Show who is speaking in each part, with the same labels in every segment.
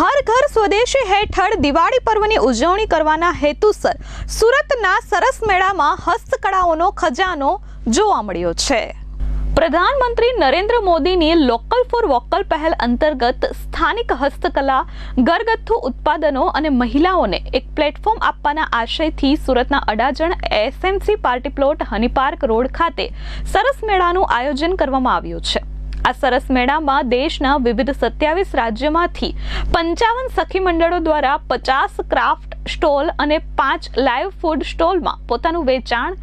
Speaker 1: હર ઘર સ્વદેશી હેઠળ દિવાળી પર્વની ઉજવણી કરવાના હેતુસર સુરતના સરસ મેળામાં હસ્તકળાઓનો ખજાનો જોવા મળ્યો છે. પ્રધાનમંત્રી નરેન્દ્ર મોદીની લોકલ ફોર વોકલ પહેલ અંતર્ગત સ્થાનિક હસ્તકલા, ઘરગથ્થુ ઉત્પાદનો અને મહિલાઓને એક પ્લેટફોર્મ આપવાના આશયથી સુરતના Adajan SMC party plot Honey Park Road ખાતે સરસ મેળાનું આયોજન કરવામાં આવ્યું છે. આ સરસ મેળામાં દેશના વિવિધ સત્યાવીસ રાજ્યોમાંથી પંચાવન સખી મંડળો દ્વારા પચાસ ક્રાફ્ટ સ્ટોલ અને પાંચ લાઈવ ફૂડ સ્ટોલમાં પોતાનું વેચાણ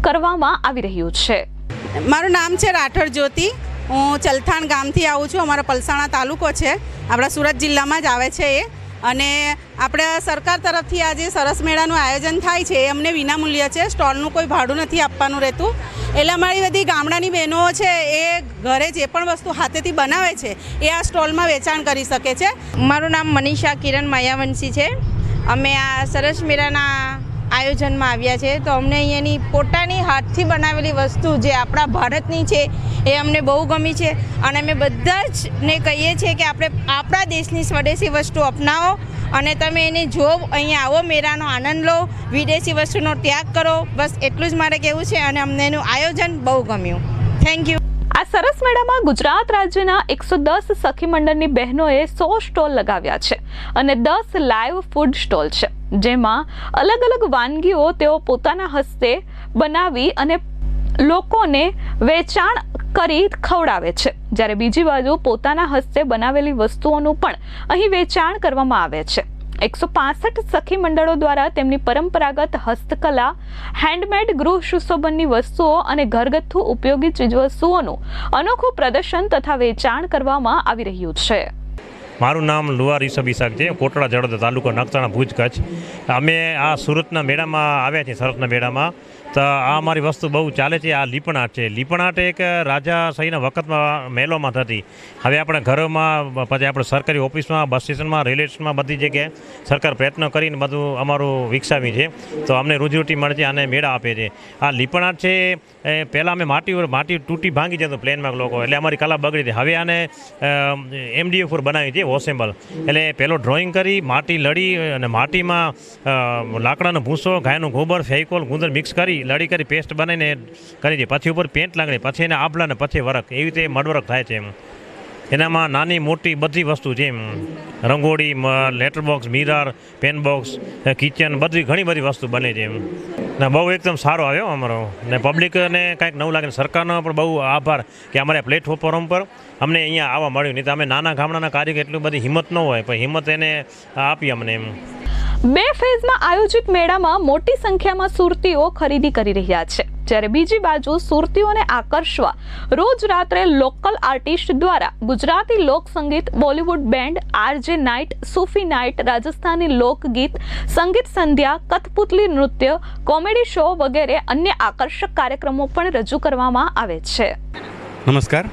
Speaker 1: કરવામાં આવી રહ્યું છે.
Speaker 2: મારું નામ છે રાઠોડ જ્યોતિ. હું ચલથાણ ગામથી આવું છું. અમારો પલસાણા તાલુકો છે. આપણા સુરત જિલ્લામાં જ આવે છે એ. અને આપણે સરકાર તરફથી આજે સરસ મેળાનું આયોજન થાય છે, એ અમને વિનામૂલ્ય છે. સ્ટોલનું કોઈ ભાડું નથી આપવાનું રહેતું. એટલે અમારી બધી ગામડાની બહેનો છે, એ ઘરે જે પણ વસ્તુ હાથેથી બનાવે છે, એ આ સ્ટોલમાં વેચાણ કરી શકે છે.
Speaker 3: મારું નામ મનીષા કિરણ માયાવંશી છે. અમે આ સરસ મેળાના આયોજનમાં આવ્યા છે. તો અમને અહીંયાની પોતાની હાથથી બનાવેલી વસ્તુ જે આપણા ભારતની છે એ અમને બહુ ગમી છે. અને અમે બધા જ ને કહીએ છીએ કે આપણે આપણા દેશની સ્વદેશી વસ્તુ અપનાવો અને તમે એને જો અહીંયા આવો, મેળાનો આનંદ લો, વિદેશી વસ્તુનો ત્યાગ કરો. બસ એટલું જ મારે કહેવું છે અને અમને એનું આયોજન બહુ ગમ્યું. થેન્ક યુ
Speaker 1: સરસ મેળામાં ગુજરાત રાજ્યના એકસો દસ સખી મંડળની બહેનોએ સો સ્ટોલ લગાવ્યા છે અને દસ લાઈવ ફૂડ સ્ટોલ છે. જેમાં અલગ અલગ વાનગીઓ તેઓ પોતાના હસ્તે બનાવી અને લોકોને વેચાણ કરી ખવડાવે છે. જ્યારે બીજી બાજુ પોતાના હસ્તે બનાવેલી વસ્તુઓનું પણ અહીં વેચાણ કરવામાં આવે છે. એકસો પાસઠ સખી મંડળો દ્વારા તેમની પરંપરાગત હસ્તકલા હેન્ડમેડ ગૃહ સુશોભનની વસ્તુઓ અને ઘરગથ્થુ ઉપયોગી ચીજવસ્તુઓનું અનોખું પ્રદર્શન તથા વેચાણ કરવામાં આવી રહ્યું છે.
Speaker 4: મારું નામ લુવાર ઈસબ ઈસાક છે, કોટડા જડોદ તાલુકો નખત્રાણા ભુજ કચ્છ. અમે આ સુરતના મેળામાં આવ્યા છીએ સરસના મેળામાં. તો આ અમારી વસ્તુ બહુ ચાલે છે, આ લીપણાટ છે. લીપણાટ એક રાજા સહીના વખતમાં મેલોમાં થતી હવે આપણે ઘરોમાં, પછી આપણે સરકારી ઓફિસમાં, બસ સ્ટેશનમાં, રેલવે સ્ટેશનમાં બધી જગ્યાએ સરકાર પ્રયત્ન કરીને બધું અમારું વિકસાવી છે. તો અમને રોજીરોટી મળે છે, અને મેળા આપે છે. આ લીપણાટ છે, એ પહેલાં અમે માટી માટી તૂટી ભાંગી જતું પ્લેનમાં લોકો. એટલે અમારી કલા બગડી હતી. હવે આને એમડીએફ પર બનાવી છે વોસેબલ એટલે પહેલો ડ્રોઈંગ કરી, માટી લડી, અને માટીમાં લાકડાનો ભૂસો, ગાયનું ગોબર, ફેવિકોલ, ગુંદર મિક્સ કરી લડી કરી પેસ્ટ બનાવીને કરી છે પછી ઉપર પેન્ટ લાગણી, પછી એને આભલા ને પછી વરખ. એવી રીતે મડવરખ થાય છે એમ. એનામાં નાની, મોટી બધી વસ્તુ છે એમ. Rangoli letter box mirror pen box kitchen બધી ઘણી બધી વસ્તુ બને છે એમ. ને બહુ એકદમ સારો આવ્યો અમારો. ને પબ્લિકને કાંઈક નવું લાગે સરકારનો પણ બહુ આભાર કે અમારે પ્લેટફોર્મ પર અમને અહીંયા આવવા મળ્યું. નહીં તો અમે નાના ગામડાના કાર્ય એટલી બધી હિંમત ન હોય, પણ હિંમત એને આપી અમને એમ.
Speaker 1: બે ફેઝમાં આયોજિત મેળામાં મોટી સંખ્યામાં સુરતીઓ ખરીદી કરી રહ્યા છે જ્યારે બીજી બાજુ સુરતીઓને આકર્ષવા રોજ રાત્રે લોકલ આર્ટિસ્ટ દ્વારા ગુજરાતી લોક સંગીત Bollywood band RJ night Sufi night Rajasthani લોકગીત સંગીત સંધ્યા કથપુતલી નૃત્ય કોમેડી શો વગેરે અન્ય આકર્ષક કાર્યક્રમો પણ રજૂ કરવામાં આવે છે
Speaker 5: नमस्कार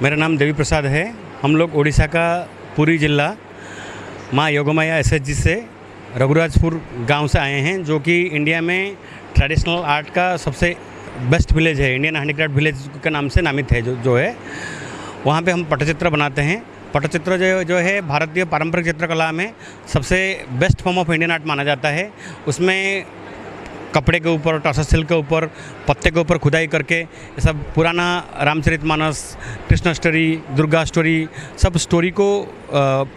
Speaker 5: मेरा नाम देवी प्रसाद है हम लोग उड़ीसा का पूरी जिला माँ योगमाया एस से रघुराजपुर गाँव से आए हैं, जो कि इंडिया में ट्रेडिशनल आर्ट का सबसे बेस्ट विलेज है। इंडियन हैंडीक्राफ्ट विलेज के नाम से नामित है, जो जो है। वहाँ पे हम पटचित्र बनाते हैं। पटचित्र जो जो है, भारतीय पारंपरिक चित्रकला में सबसे best form of Indian art माना जाता है। उसमें कपड़े के ऊपर टॉसर सिल्क के ऊपर, पत्ते के ऊपर खुदाई करके सब पुराना रामचरित मानस, कृष्ण स्टोरी दुर्गा स्टोरी सब स्टोरी को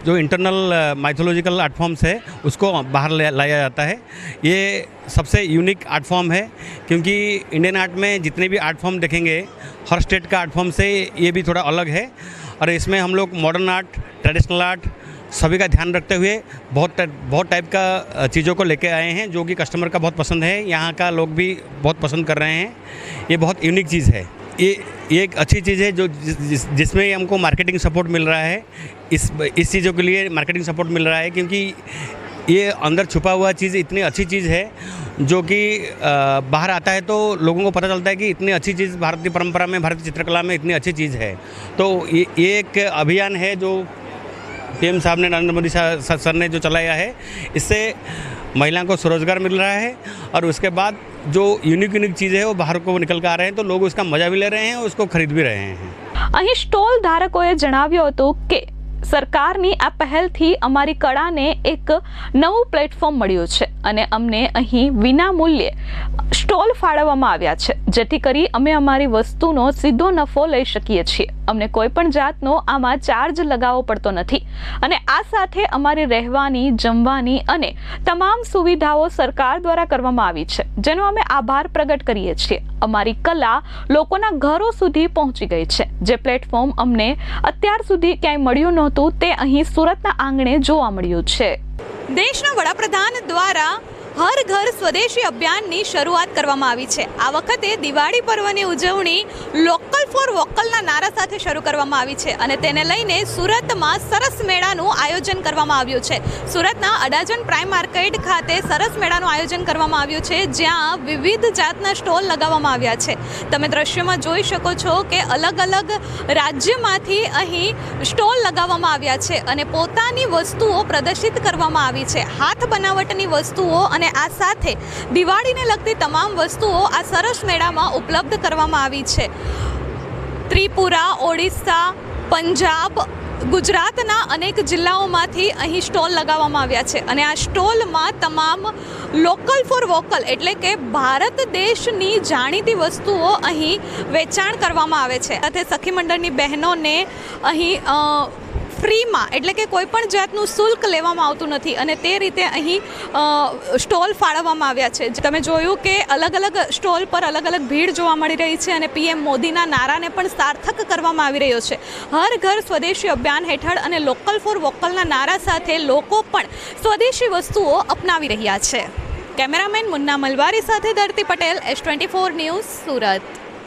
Speaker 5: जो इंटरनल माइथोलॉजिकल आर्ट फॉर्म्स है, उसको बाहर लाया जाता है। ये सबसे यूनिक आर्ट फॉर्म है, क्योंकि इंडियन आर्ट में जितने भी आर्ट फॉर्म देखेंगे, हर स्टेट का आर्ट फॉर्म से ये भी थोड़ा अलग है। और इसमें हम लोग मॉडर्न आर्ट ट्रेडिशनल आर्ट सभी का ध्यान रखते हुए बहुत बहुत टाइप का चीज़ों को लेके आए हैं जो कि कस्टमर का बहुत पसंद है। यहाँ का लोग भी बहुत पसंद कर रहे हैं। ये बहुत यूनिक चीज़ है। ये ये एक अच्छी चीज़ है जो जिस, जिस, जिसमें हमको मार्केटिंग सपोर्ट मिल रहा है। इस इस चीज़ों के लिए मार्केटिंग सपोर्ट मिल रहा है क्योंकि ये अंदर छुपा हुआ चीज़ इतनी अच्छी चीज़ है जो कि बाहर आता है तो लोगों को पता चलता है कि इतनी अच्छी चीज़ भारतीय परंपरा में भारतीय चित्रकला में इतनी अच्छी चीज़ है। तो ये एक अभियान है जो पीएम साहब ने नरेंद्र मोदी सा- सा- सर ने जो चलाया है इससे महिलाओं को स्वरोजगार मिल रहा है और उसके बाद जो यूनिक यूनिक चीज़ें हैं वो बाहर को निकल कर आ रहे हैं तो लोग उसका मज़ा भी ले रहे हैं और उसको खरीद भी रहे हैं
Speaker 1: અહીં સ્ટોલ ધારકોએ જણાવ્યું હતું કે સરકારની આ પહેલથી અમારી કળાને એક નવું પ્લેટફોર્મ મળ્યું છે અને અમને અહીં વિના મૂલ્યે સ્ટોલ ફાળવવામાં આવ્યા છે, જેથી કરી અમે અમારી વસ્તુનો સીધો નફો લઈ શકીએ છીએ. અમને કોઈ પણ જાતનો આમાં ચાર્જ લગાવવો પડતો નથી. અને આ સાથે અમારી રહેવાની, જમવાની અને તમામ સુવિધાઓ સરકાર દ્વારા કરવામાં આવી છે, જેનો અમે આભાર પ્રગટ કરીએ છીએ. અમારી કલા લોકોના ઘરો સુધી પહોંચી ગઈ છે. જે પ્લેટફોર્મ અમને અત્યાર સુધી ક્યાંય મળ્યું નહોતું, તે અહીં સુરતના આંગણે જોવા મળ્યું છે. દેશના વડાપ્રધાન દ્વારા હર ઘર સ્વદેશી અભિયાનની શરૂઆત કરવામાં આવી છે. આ વખતે દિવાળી પર્વની ઉજવણી લોકલ ફોર વોકલના નારા સાથે શરૂ કરવામાં આવી છે અને તેને લઈને સુરતમાં સરસ મેળાનું આયોજન કરવામાં આવ્યું છે. સુરતના અડાજણ પ્રાઇમ માર્કેટ ખાતે સરસ મેળાનું આયોજન કરવામાં આવ્યું છે, જ્યાં વિવિધ જાતના સ્ટોલ લગાવવામાં આવ્યા છે. તમે દ્રશ્યમાં જોઈ શકો છો કે અલગ અલગ રાજ્યમાંથી અહીં સ્ટોલ લગાવવામાં આવ્યા છે અને પોતાની વસ્તુઓ પ્રદર્શિત કરવામાં આવી છે. હાથ બનાવટની વસ્તુઓ અને આ સાથે દિવાળીને લગતી તમામ વસ્તુઓ આ સરસ મેળામાં ઉપલબ્ધ કરવામાં આવી છે. ત્રિપુરા, ઓડિશા, પંજાબ, ગુજરાતના અનેક જિલ્લાઓમાંથી અહીં સ્ટોલ લગાવવામાં આવ્યા છે. અને આ સ્ટોલમાં તમામ લોકલ ફોર વોકલ એટલે કે ભારત દેશની જાણીતી વસ્તુઓ અહીં વેચાણ કરવામાં આવે છે. સાથે સખી મંડળની બહેનોને અહીં ફ્રીમાં એટલે કે કોઈ પણ જાતનું શુલ્ક લેવામાં આવતું નથી અને તે રીતે અહીં સ્ટોલ ફાળવવામાં આવ્યા છે. તમે જોયું કે અલગ અલગ સ્ટોલ પર અલગ અલગ ભીડ જોવા મળી રહી છે અને પીએમ મોદીના નારાને પણ સાર્થક કરવામાં આવી રહ્યો છે. હર ઘર સ્વદેશી અભિયાન હેઠળ અને લોકલ ફોર વોકલના નારા સાથે લોકો પણ સ્વદેશી વસ્તુઓ અપનાવી રહ્યા છે. કેમેરામેન મુન્ના મલવારી સાથે Dharti Patel S twenty four news Surat.